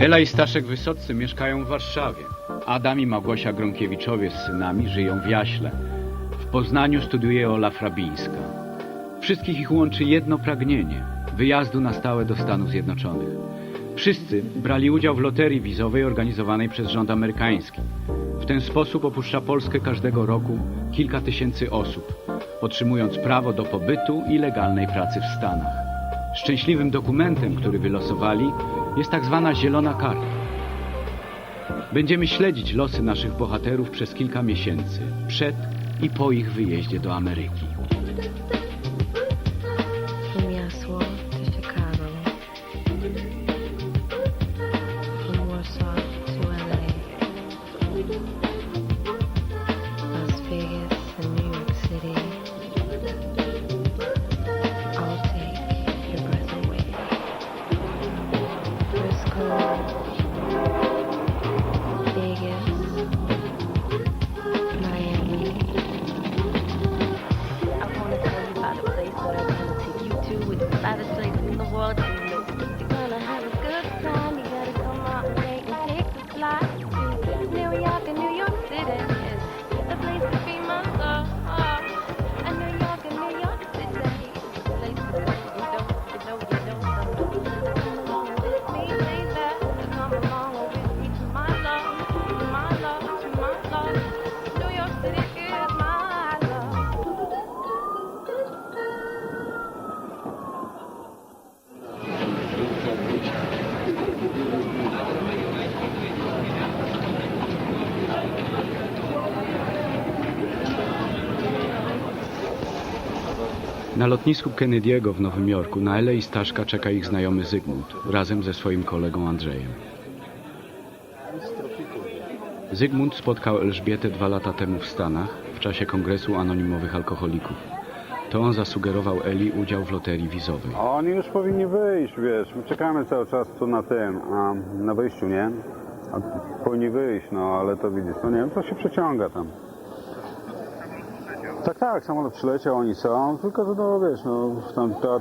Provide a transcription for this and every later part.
Ela i Staszek Wysoccy mieszkają w Warszawie. Adam i Małgosia Gronkiewiczowie z synami żyją w Jaśle. W Poznaniu studiuje Ola Frabińska. Wszystkich ich łączy jedno pragnienie wyjazdu na stałe do Stanów Zjednoczonych. Wszyscy brali udział w loterii wizowej organizowanej przez rząd amerykański. W ten sposób opuszcza Polskę każdego roku kilka tysięcy osób, otrzymując prawo do pobytu i legalnej pracy w Stanach. Szczęśliwym dokumentem, który wylosowali, jest tak zwana zielona karta. Będziemy śledzić losy naszych bohaterów przez kilka miesięcy, przed i po ich wyjeździe do Ameryki. Na lotnisku Kennedy'ego w Nowym Jorku na Ele i Staszka czeka ich znajomy Zygmunt razem ze swoim kolegą Andrzejem. Zygmunt spotkał Elżbietę dwa lata temu w Stanach w czasie kongresu anonimowych alkoholików. To on zasugerował Eli udział w loterii wizowej. Oni już powinni wyjść, wiesz. My czekamy cały czas tu na tym, a, na wyjściu, nie? A powinni wyjść, no ale to widzisz, no nie wiem, to się przeciąga tam. Tak, tak, samolot przyleciał, oni są, tylko że no wiesz, no tam ta,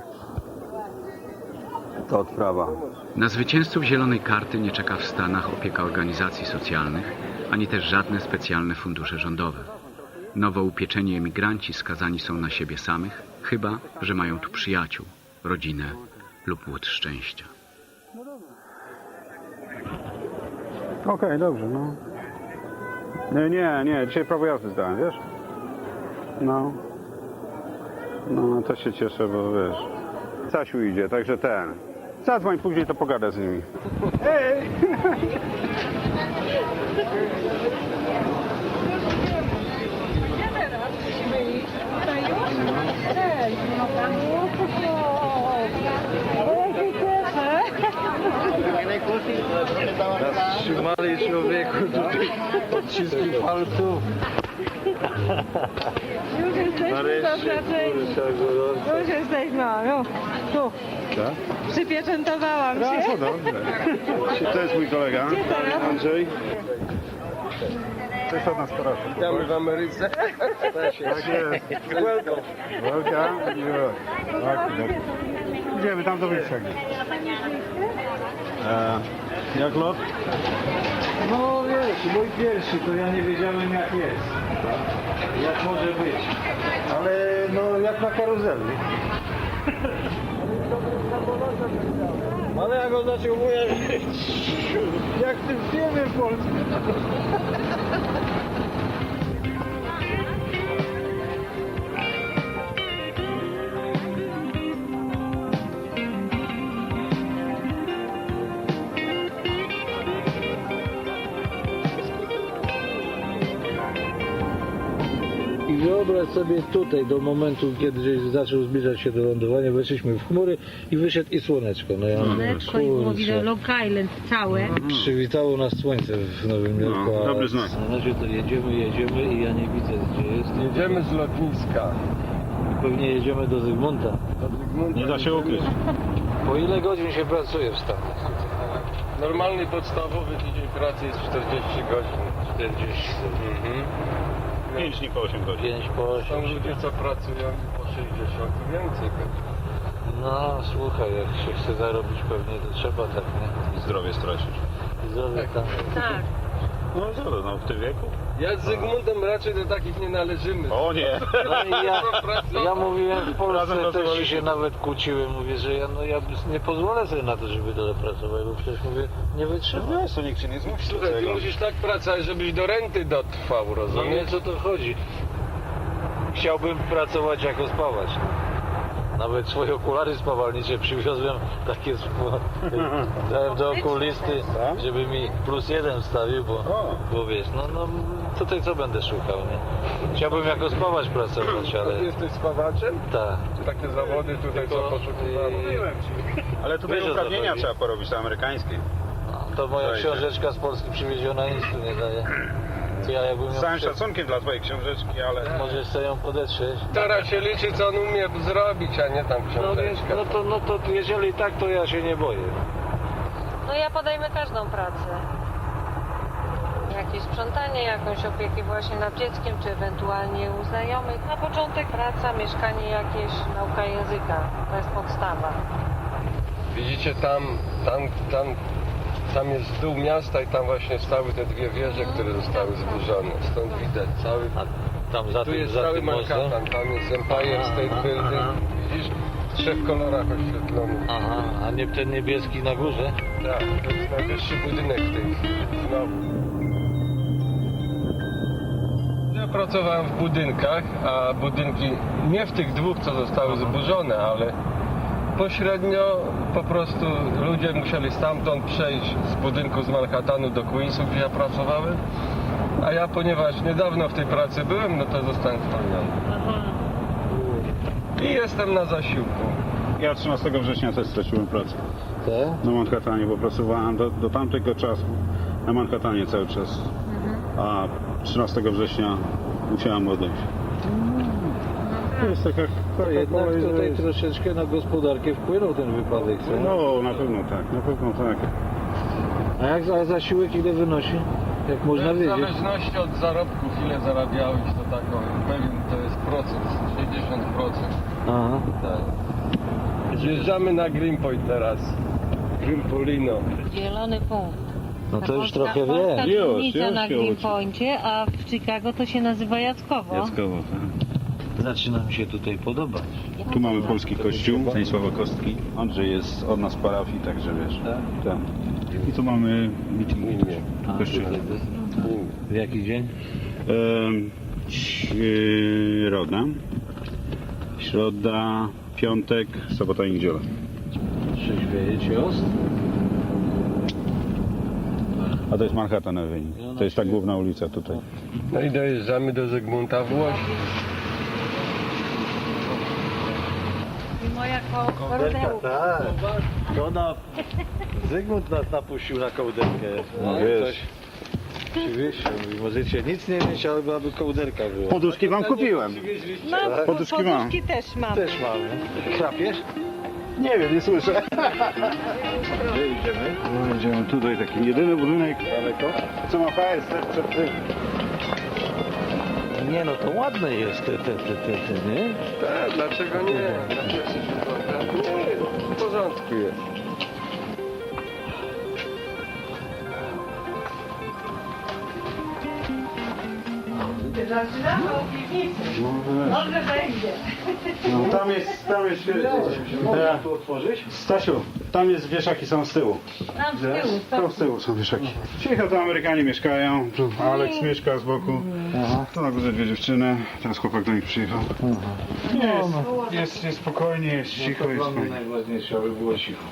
ta odprawa. Na zwycięzców zielonej karty nie czeka w Stanach opieka organizacji socjalnych, ani też żadne specjalne fundusze rządowe. Nowo upieczeni emigranci skazani są na siebie samych, chyba że mają tu przyjaciół, rodzinę lub łód szczęścia. Okej, dobrze, no. Nie, nie, nie, dzisiaj prawo jazdy zdałem, wiesz? No. No, to się cieszę, bo wiesz. Stasiu idzie, także ten. Zadzwoń później, to pogada z nimi. Ej! Zatrzymali człowieku tutaj odciski palców. Już jesteśmy zaznaczeni. Już jesteśmy, no. Tu, Tak? przypieczętowałam No, się. to dobrze. To jest mój kolega, Andrzej. To jest od nas proszę. Witamy w Ameryce. Tak jest. Welcome. Welcome. Miło. Tak, tak. Idziemy tam do wyjścia. E, jak lot? No wiesz, mój pierwszy, to ja nie wiedziałem jak jest. Jak może być. Ale no jak na karuzeli. Ale jak on zaczął mówić, Jak w tym filmie w Wyobraź sobie tutaj, do momentu, kiedy zaczął zbliżać się do lądowania, weszliśmy w chmury i wyszedł i słoneczko. No ja mówię, Słoneczko i było widać Long Island całe. Przywitało nas słońce w Nowym Jorku. No, a dobry znak. Na razie to jedziemy, jedziemy i ja nie widzę gdzie jest. jedziemy z lotniska. Pewnie jedziemy do Zygmunta. Nie da się ukryć. Po ile godzin się pracuje w Stanach? Normalny podstawowy tydzień pracy jest 40 godzin. 40. Mhm. 5, nie po 8 godzin. 5 po 8. Są ludzie, co pracują po 60 i więcej godzin. No słuchaj, jak się chce zarobić pewnie to trzeba tak, nie? I zdrowie stracić. I Zdrowie tam. Tak. No co, no w tym wieku? Ja z Zygmuntem raczej do takich nie należymy. O nie! No i ja, ja mówiłem w Polsce Razem też pracowaliśmy. się nawet kłóciłem, mówię, że ja, no, ja nie pozwolę sobie na to, żeby tyle pracować, bo przecież mówię, nie wytrzymam. No, to nikt ci nie zmusi do Słuchaj, ty tego. musisz tak pracować, żebyś do renty dotrwał, No nie rozumiesz? co to chodzi. Chciałbym pracować jako spawacz. Nawet swoje okulary spawalnicze przywiozłem takie dałem do okulisty, żeby mi plus jeden wstawił, bo, bo wiesz, no, no tutaj co będę szukał, nie? Chciałbym jako spawacz pracować, ale ty jesteś spawaczem? tak. Czy takie zawody tutaj co Tylko, poszukiwano? yy, Ale tutaj Wiesz, uprawnienia trzeba porobić, to amerykańskie. To moja książeczka z Polski przywieziona nic tu nie daje. To ja jakbym Z ją całym szacunkiem dla twojej książeczki, ale... Możesz sobie ją podetrzeć. Teraz się liczy, co on umie zrobić, a nie tam No więc, książeczka. no to, no to jeżeli tak, to ja się nie boję. No ja podejmę każdą pracę. Jakieś sprzątanie, jakąś opiekę właśnie nad dzieckiem, czy ewentualnie u znajomych. Na początek praca, mieszkanie jakieś, nauka języka. To jest podstawa. Widzicie tam, tam, tam, tam jest dół miasta i tam właśnie stały te dwie wieże, które zostały zburzone. Stąd widać cały... Tam za Tu tym, jest za cały tym? Manhattan, tam jest Empire State Building. Widzisz? W trzech kolorach oświetlonych. Aha, a nie ten niebieski na górze? Tak, to jest najwyższy budynek w tej chwili. Znowu. Ja pracowałem w budynkach, a budynki nie w tych dwóch, co zostały zburzone, ale pośrednio po prostu ludzie musieli stamtąd przejść z budynku z Manhattanu do Queensu, gdzie ja pracowałem. A ja, ponieważ niedawno w tej pracy byłem, no to zostałem zwolniony. I jestem na zasiłku. Ja 13 września też straciłem pracę. Tak? Na Manhattanie, bo pracowałem do, do tamtego czasu na Manhattanie cały czas. A 13 września musiałem odejść. To jest taka, taka Jednak kolej, że tutaj jest- troszeczkę na gospodarkę wpłynął ten wypadek, co? No, na pewno tak, na pewno tak. A jak a zasiłek ile wynosi? Jak można w wiedzieć? zależności od zarobków, ile zarabiałeś, to taką pewien to jest procent, 60%. Aha. Tak. Zjeżdżamy na Greenpoint teraz. Grimpolino. Zielony punkt. No to już Polska- trochę Polska wiem. Już, dzielnica już na się Greenpointie, a w Chicago to się nazywa Jackowo. Jackowo, tak. Zaczyna mi się tutaj podobać. Tu mamy polski kościół, Stanisława Kostki. Andrzej jest od nas parafii, także wiesz. Tak? Tak. I tu mamy meetingi też A, w kościele. W jaki dzień? Em, Środa. Środa, piątek, sobota i niedziela. Trzeźwieje cios? A to jest Manhattan Avenue. To jest ta główna ulica tutaj. No i dojeżdżamy do Zygmunta Włoś. I moja ko- Kołderka, tak. To na... Zygmunt nas napuścił na kołderkę. No, wiesz. Mówi, możecie nic nie mieć, ale aby kołderka była. Poduszki wam kupiłem. No, Poduszki poduszki, mam. też mam. Też mamy. Chrapiesz? Nie wiem, nie słyszę. Gdzie idziemy? No, Idziemy tutaj, taki jedyny budynek. Daleko? Co ma fajnie, przed tym. Nie no, to ładne jest te, te, te, te, te nie? Tak, dlaczego nie? Nie, w porządku jest. Dobrze będzie. No, tam jest, tam jest... Tu otworzyć? Stasiu, tam jest wieszaki są z tyłu. Tam z tyłu. Tam z tyłu są wieszaki. Cicho, tam Amerykanie mieszkają. Tu Alex mieszka z boku. Tu na górze dwie dziewczyny. Teraz chłopak do nich przyjechał. Nie, jest, jest, jest spokojnie, jest cicho, jest Dla mnie fajnie. najważniejsze, aby było cicho.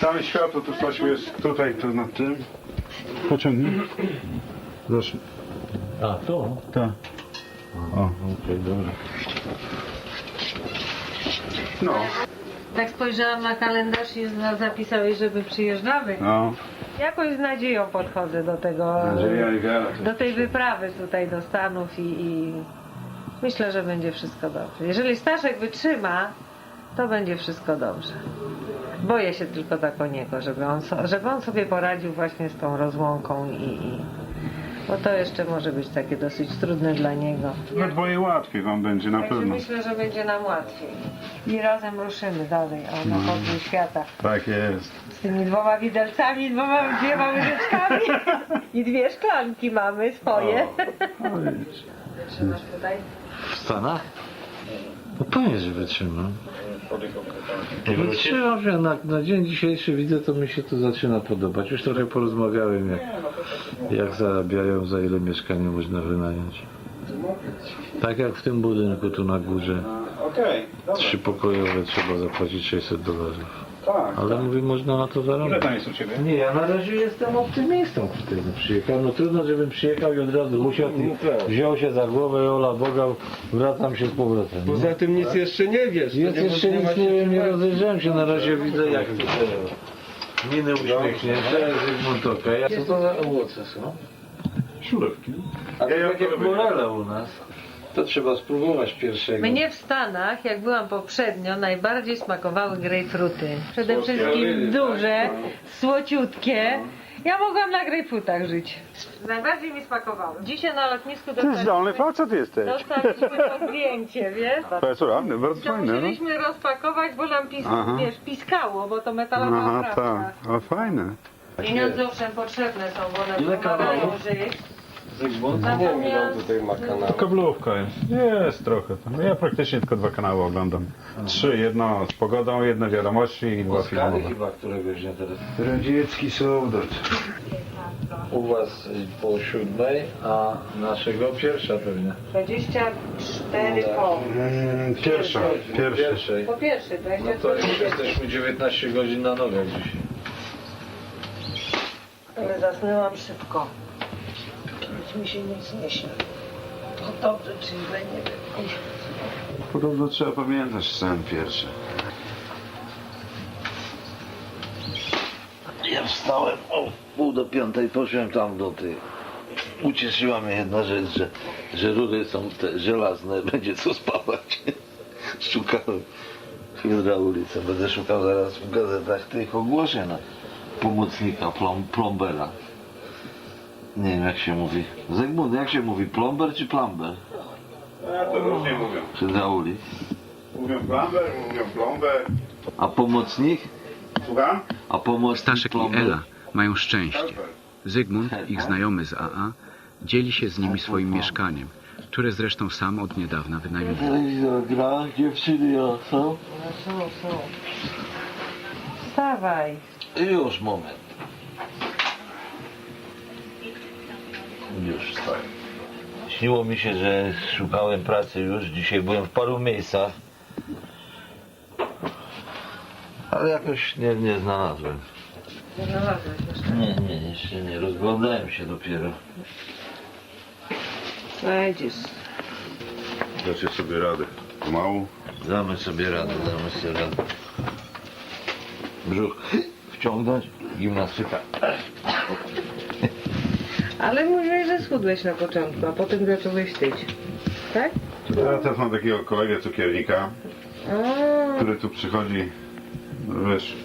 Tam jest światło, tu Stasiu jest tutaj, tu nad tym. Pociągnij. Proszę. A, to? Tak. O. Okej, dobra. No. Tak spojrzałam na kalendarz i zna- zapisałeś, żeby przyjeżdżamy. No. Jakoś z nadzieją podchodzę do tego, Nadzieja i wiara. do tej wyprawy tutaj do Stanów i, i myślę, że będzie wszystko dobrze. Jeżeli Staszek wytrzyma, to będzie wszystko dobrze. Boję się tylko tak o niego, żeby on, so, żeby on sobie poradził właśnie z tą rozłąką i, i Bo to jeszcze może być takie dosyć trudne dla niego. We dwoje łatwiej wam będzie na Także pewno. myślę, że będzie nam łatwiej. I razem ruszymy dalej, o, na podwój świata. Tak jest. Z tymi dwoma widelcami, dwoma, dwiema łyżeczkami i dwie szklanki mamy swoje. No widzisz. Trzymasz tutaj? W Stanach? No pewnie, że wytrzymam. Wytrzymam się na, na dzień dzisiejszy widzę, to mi się to zaczyna podobać. Już trochę porozmawiałem, jak, jak zarabiają, za ile mieszkanie można wynająć. Tak jak w tym budynku tu na górze. Okej, Trzy pokojowe trzeba zapłacić 600 dolarów. Tak. Ale mówię, można na to Ile zarobić. tam jest u Ciebie? Nie, ja na razie jestem optymistą, który przyjechał. No trudno, żebym przyjechał i od razu usiadł i wziął się za głowę, ola Boga, wracam się z powrotem. nie? Poza tym nic jeszcze nie wiesz. to Jest nie jeszcze ma nic się nie wiem, nie rozejrzałem się, na razie widzę jak te miny uśmiechnięte, Zygmunt co to za owoce są? Szulewki. A to takie morele u nas. To trzeba spróbować pierwszego. Mnie w Stanach, jak byłam poprzednio, najbardziej smakowały grejpfruty. Przede wszystkim duże, słociutkie. Ja mogłam na grejpfrutach żyć. Najbardziej mi smakowały. Dzisiaj na lotnisku Ty zdolny dostaliśmy, facet jesteś. dostaliśmy to zdjęcie, wiesz? To jest bardzo To fajne. No. musieliśmy rozpakować, bo nam pis, Aha. wiesz, piskało, bo to metalowa Aha, tak. O, fajne. Pieniądze owszem potrzebne są, bo one Ile pomagają kawałów? żyć. Zygmunt? Nie Natomiast tutaj ma kanałów. Kablówka jest. Jest trochę tam. Ja praktycznie tylko dwa kanały oglądam. Trzy, jedno z pogodą, jedno wiadomości i dwa Oskary filmowe. chyba któregoś dnia teraz. Radziecki sołdat. U was po siódmej, a naszego pierwsza pewnie. 24 po. Mm, Pierwsza, pierwsza. Pierwszej. Po pierwszy, No to 24 już jesteśmy 19 godzin na nogach dzisiaj. Ale zasnęłam szybko. Mi się nic nie śni. To dobrze, czy źle, nie wiem. Podobno trzeba pamiętać sen pierwszy. Ja wstałem o pół do piątej, poszedłem tam do tej. Ucieszyła mnie jedna rzecz, że, że rury są te żelazne, będzie co spawać. Szukałem hydraulice, będę szukał zaraz w gazetach tych ogłoszeń na pomocnika, plom, plombera. Nie wiem jak się mówi. Zygmunt, jak się mówi? Plomber czy plumber? Ja to różnie mówią. Hydraulik. Mówią plumber, mówią plomber. A pomocnik? Słucham? A pomocnik Staszek i plomber? Ela mają szczęście. Zygmunt, ich znajomy z AA, dzieli się z nimi swoim mieszkaniem, które zresztą sam od niedawna wynajmuje. Telewizor gra, dziewczyny ja są. No są, są. Wstawaj. Już moment. Już stoję. Śniło mi się, że szukałem pracy już. Dzisiaj byłem w paru miejscach. Ale jakoś nie, nie znalazłem. Nie znalazłeś jeszcze. Nie, nie, jeszcze nie. Rozglądałem się dopiero. Znajdziesz. Dacie sobie radę. Pomału. Damy sobie radę, damy sobie radę. Brzuch wciągnąć, gimnastyka. Ale mówiłeś, że schudłeś na początku, a potem zacząłeś tyć. Tak? Ja też mam takiego kolegę cukiernika, A, który tu przychodzi, no wiesz,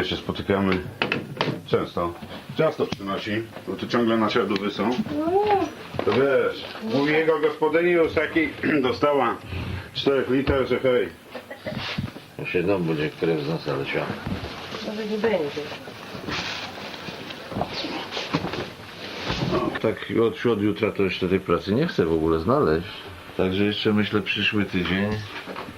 e, się spotykamy często. Ciasto przynosi, bo tu ciągle nasze lody są. To wiesz, mówi jego gospodyni już taki dostała 4 liter, że hej. Się dom będzie krew z nosa leciała. może nie będzie. Tak od, od jutra to jeszcze tej pracy nie chcę w ogóle znaleźć. Także jeszcze myślę przyszły tydzień.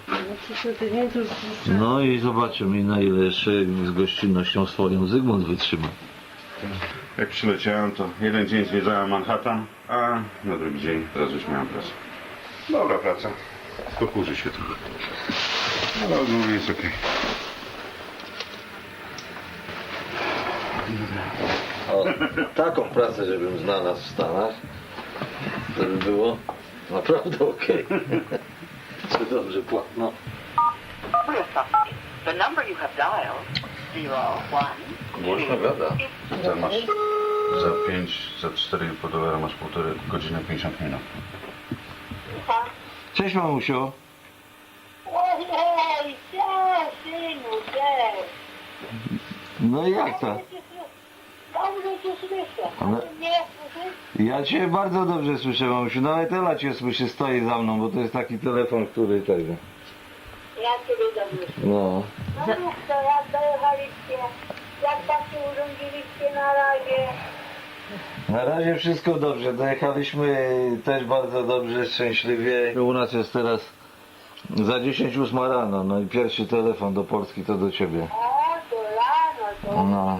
No przyszły tydzień to już No i zobaczymy na ile jeszcze z gościnnością swoją Zygmunt wytrzyma. Jak przyleciałem, to jeden dzień zwiedzałem Manhattan, a na drugi dzień teraz już miałem pracę. Dobra praca, tylko kurzy się trochę. Ale ogólnie jest okej. O, taką pracę, żebym znalazł w Stanach, to by było naprawdę okej. Czy dobrze płatno? The number you have dialed, zero one. Głośno gada. Za masz za 5, za 4 po dolara masz półtorej godziny 50 minut. Cześć mamusio. Ojej, co, synu, cześć. No i jak to? Dobrze, dobrze cię słyszę. Ale- mnie słyszysz? Ja cię bardzo dobrze słyszę, mamusiu. Nawet Ela cię słyszy, stoi za mną, bo to jest taki telefon, który tego. Ja ciebie dobrze słyszę. No. No mów to, jak dojechaliście, jak tam się urządziliście na razie. Na razie wszystko dobrze. Dojechaliśmy też bardzo dobrze, szczęśliwie. U nas jest teraz za 10 ósma rano, no i pierwszy telefon do Polski to do ciebie. O, to rano, to... No.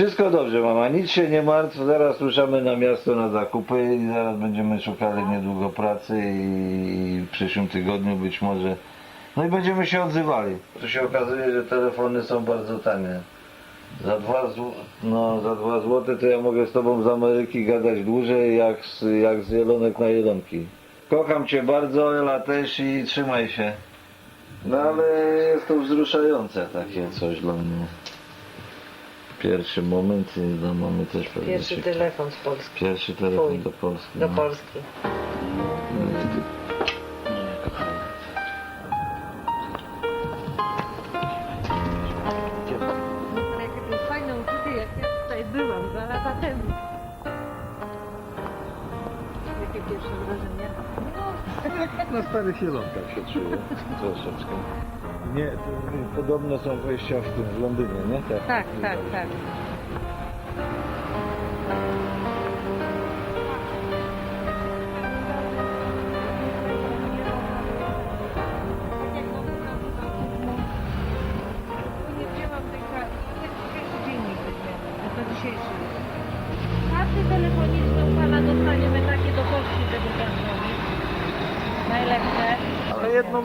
Wszystko dobrze, mama, nic się nie martw. Zaraz ruszamy na miasto na zakupy i zaraz będziemy szukali niedługo pracy i w przyszłym tygodniu być może. No i będziemy się odzywali. Tu się okazuje, że telefony są bardzo tanie. Za dwa, zł... no, za dwa złote to ja mogę z tobą z Ameryki gadać dłużej jak z, jak z jelonek na jelonki. Kocham cię bardzo, Ela też i trzymaj się. No ale jest to wzruszające takie coś dla mnie. Pierwszy moment i dla mamy też pewnie Pierwszy się- telefon z Polski. Pierwszy telefon Twój. do Polski. Do no. Polski. No jak ja tutaj byłam dwa lata temu. Jakie pierwsze wrażenia? Na starych jelonkach się czuję. Troszeczkę. Nie, podobno są wejścia w tym, w Londynie, nie? Tak, tak, tak. Nie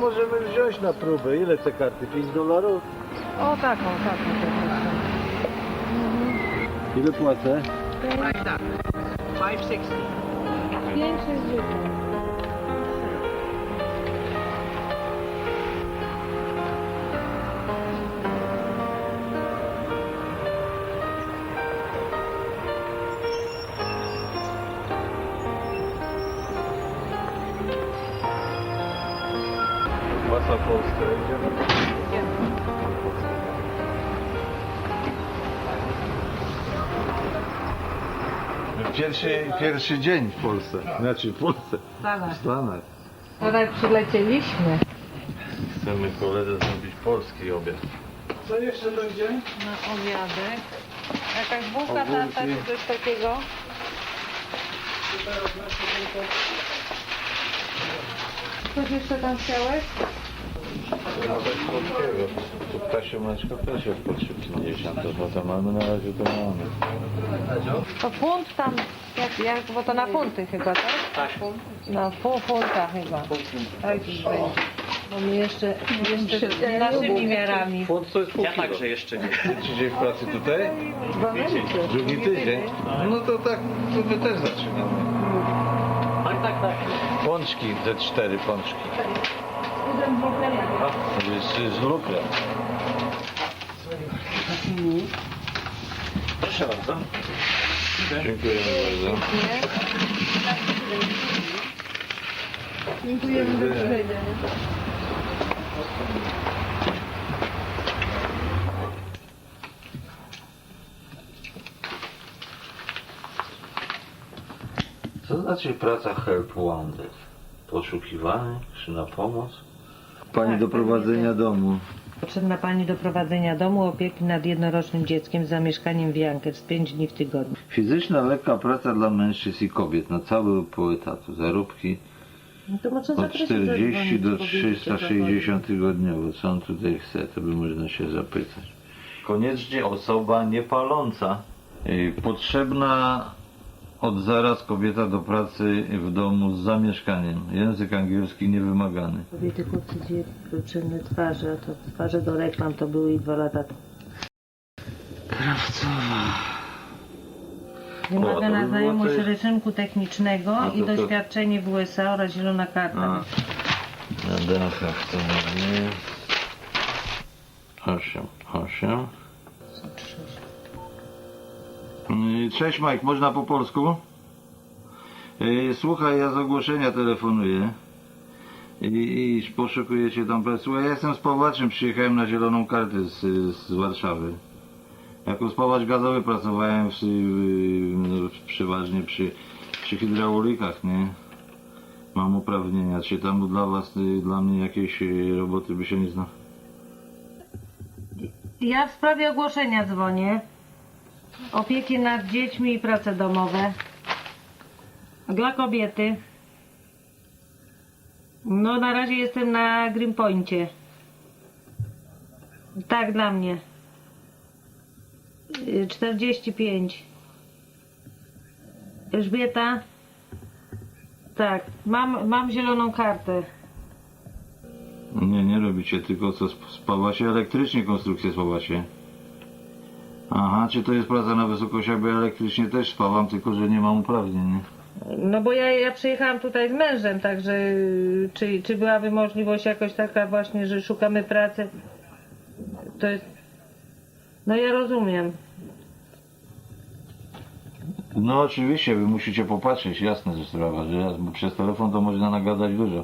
możemy wziąć na próbę. Ile te karty? 5 dolarów? O taką, taką. Ile płacę? 560. Płaca Polska. Idziemy. Pierwszy, pierwszy dzień w Polsce. Znaczy w Polsce. Stanach. W Stanach. Wczoraj przylecieliśmy Chcemy koledze zrobić polski obiad. Co jeszcze będzie? na obiadek. Jakaś bułka tata czy coś takiego? Coś jeszcze tam chciałeś? No coś polskiego. Tu ptasie mleczko też jest po 3,50, to bo to mamy na razie to mamy. To funt tam, jak, jak, bo to na funty chyba, tak? Tak. Na pół funta chyba. Tak już będzie. Bo my jeszcze, jeszcze naszymi miarami. Font to jest pół Ja także jeszcze nie. Tydzień w pracy tutaj? Drugi tydzień? No to tak, to my też zaczynamy. Tak, tak, tak. Pączki, te cztery pączki. Z, z lukrem. Proszę bardzo. Dziękuję bardzo. Dziękujemy za. Co znaczy praca help wanted? Poszukiwany czy na pomoc? Pani do prowadzenia domu. Potrzebna Pani do prowadzenia domu opieki nad jednorocznym dzieckiem z zamieszkaniem w Jankers 5 dni w tygodniu. Fizyczna lekka praca dla mężczyzn i kobiet na cały pół etatu. Zarobki No to może od zaprosić 40 do zadzwonić, powiedzieć, co 360 tygodniowo. Co on tutaj chce, to by można się zapytać. Koniecznie osoba niepaląca. Y, Potrzebna od zaraz kobieta do pracy w domu z zamieszkaniem. Język angielski niewymagany. Kobiety, chłopcy, dziewczyny, twarze, a to twarze do reklam to były i dwa lata to Wymagana znajomość coś- rynku technicznego No to i to- doświadczenie w USA oraz zielona karta. A, na dachach to nie. Osiem, osiem. Y, Cześć Mike, można po polsku? Y, Słuchaj, ja z ogłoszenia telefonuję. I, i poszukujecie tam pracy. Ja jestem spawaczem, przyjechałem na zieloną kartę z, z Warszawy. Jako spawacz gazowy pracowałem przy, no, przeważnie przy, przy hydraulikach, nie? Mam uprawnienia. Czy tam dla was, y, dla mnie jakieś roboty by się nie zna? Ja w sprawie ogłoszenia dzwonię. Opieki nad dziećmi i prace domowe. Dla kobiety. No na razie jestem na Greenpoincie. Tak, dla mnie. Y, 45. Elżbieta? Tak, mam, mam zieloną kartę. Nie, nie robicie, tylko co sp- spawacie elektrycznie konstrukcję spawacie. Aha, czy to jest praca na wysokościach, bo ja elektrycznie też spawam, tylko że nie mam uprawnień. nie? No bo ja, ja przyjechałam tutaj z mężem, także y, czy, czy byłaby możliwość jakoś taka właśnie, że szukamy pracy? To jest... No ja rozumiem. No oczywiście, wy musicie popatrzeć, jasne że sprawa, że bo przez telefon to można nagadać dużo,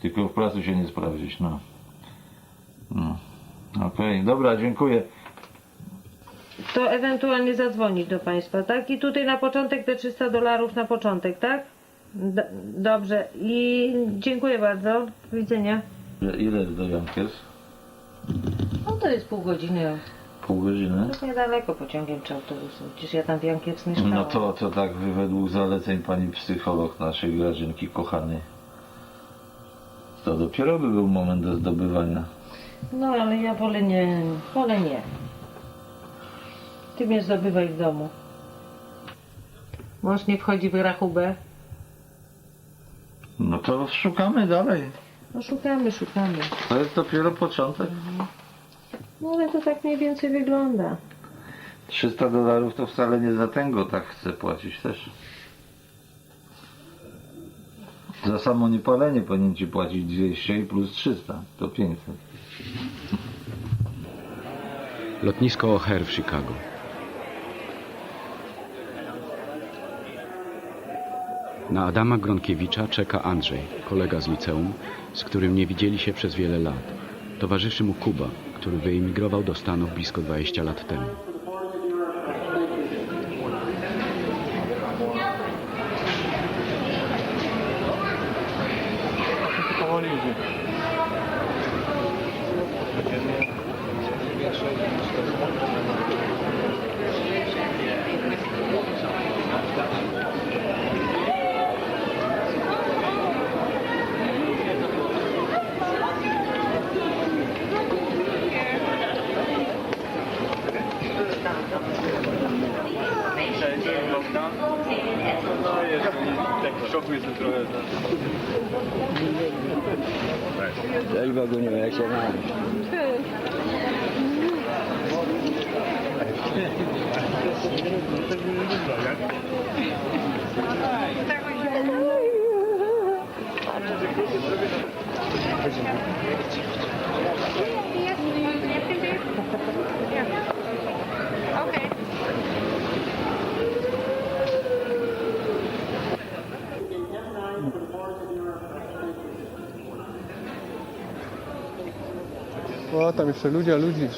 tylko w pracy się nie sprawdzić, no. no. Okej, dobra, dziękuję. To ewentualnie zadzwonić do Państwa, tak? I tutaj na początek te 300 dolarów na początek, tak? D- dobrze. I dziękuję bardzo. Do widzenia. Ile- do Jankers? No to jest pół godziny. Pół godziny? To jest niedaleko pociągiem czy autobusem. Przecież ja tam w Jankiews mieszkałam. No to, to tak według zaleceń pani psycholog naszej Grażynki kochanej. To dopiero by był moment do zdobywania. No ale ja wolę nie, wolę nie. Ty mnie zdobywaj w domu. Mąż nie wchodzi w rachubę. No to szukamy dalej. No szukamy, szukamy. To jest dopiero początek. No ale to tak mniej więcej wygląda. 300 dolarów to wcale nie za tęgo tak chcę płacić też. Za samo niepalenie powinien ci płacić 200 i plus 300, to 500. Lotnisko O'Hare w Chicago. Na Adama Gronkiewicza czeka Andrzej, kolega z liceum, z którym nie widzieli się przez wiele lat. Towarzyszy mu Kuba, który wyemigrował do Stanów blisko 20 lat temu. 有没有结婚？O, tam jeszcze ludzie, ludzi.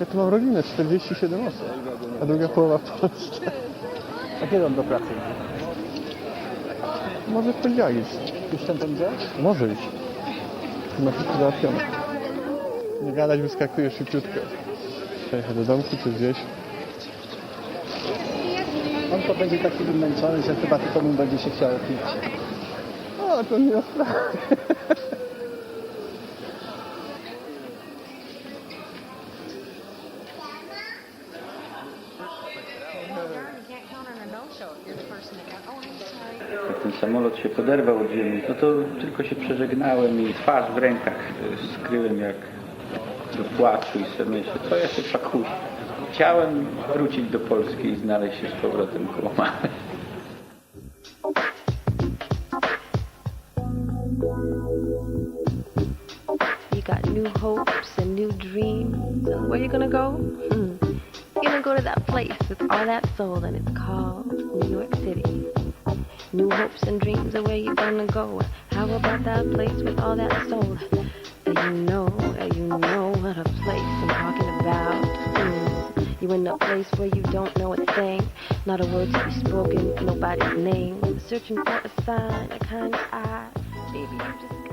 Ja tu mam rodzinę, 47 osób, a druga połowa w Polsce. A kiedy on do pracy? Może w poniedziałek iść. Już ten tam idzie? Może iść. Ma wszystko załatwione. Nie gadać, wyskakuje szybciutko. Przejechać do domku czy gdzieś. On to będzie taki wymęczony, że chyba tylko mu będzie się chciało pić. O, to nie. Jak ten samolot się poderwał od ziemi, no to tylko się przeżegnałem i twarz w rękach e, skryłem jak do płaczu i sobie myślę, co ja się pakuję. Chciałem wrócić do Polski i znaleźć się z powrotem koło mamy. You got new hopes and new dreams. Where you gonna go? Hmm. You're gonna go to that place with all that soul, and it's called hopes and dreams of where you're gonna go. How about that place with all that soul? You know, you know what a place I'm talking about? Hmm. You in a place where you don't know a thing. Not a word to be spoken, nobody's name. Searching for a sign, a kind of eye. Baby, you just